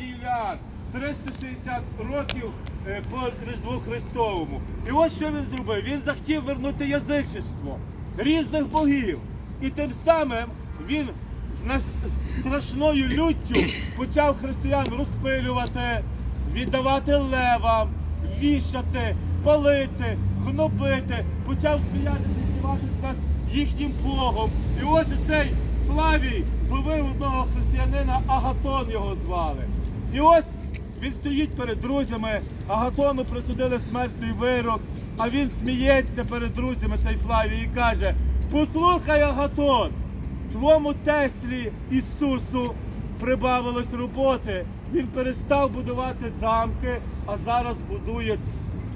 Юліан, 360 років е, по Різдву Христовому. І ось що він зробив. Він захотів вернути язичество різних богів. І тим самим він з страшною люттю почав християн розпилювати, віддавати левам, вішати, палити, гнобити, почав сміятися, здіватися над їхнім Богом. І ось цей Флавій зловив одного християнина, Агатон його звали. І ось він стоїть перед друзями, Агатону присудили смертний вирок, а він сміється перед друзями цей Флавій і каже: Послухай, Агатон, твому Теслі Ісусу прибавилось роботи. Він перестав будувати замки, а зараз будує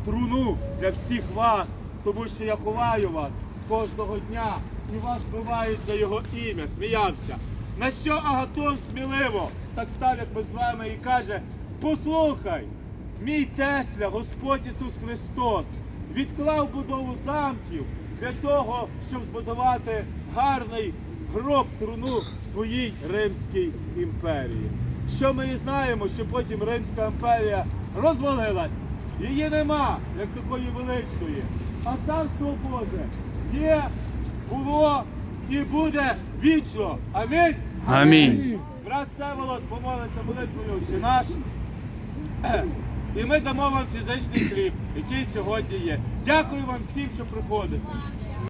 труну для всіх вас, тому що я ховаю вас кожного дня і вас вбивають за його ім'я. Сміявся. На що Агатон сміливо так став, як ми з вами, і каже: Послухай, мій Тесля, Господь Ісус Христос, відклав будову замків для того, щоб збудувати гарний гроб труну твоїй Римській імперії. Що ми і знаємо, що потім Римська імперія розвалилась. Її нема, як такої величної. А царство Боже є, було і буде вічно. Амінь. Амінь. Брат Севолод помолиться молитвою чи наш. І ми дамо вам фізичний хліб, який сьогодні є. Дякую вам всім, що приходите.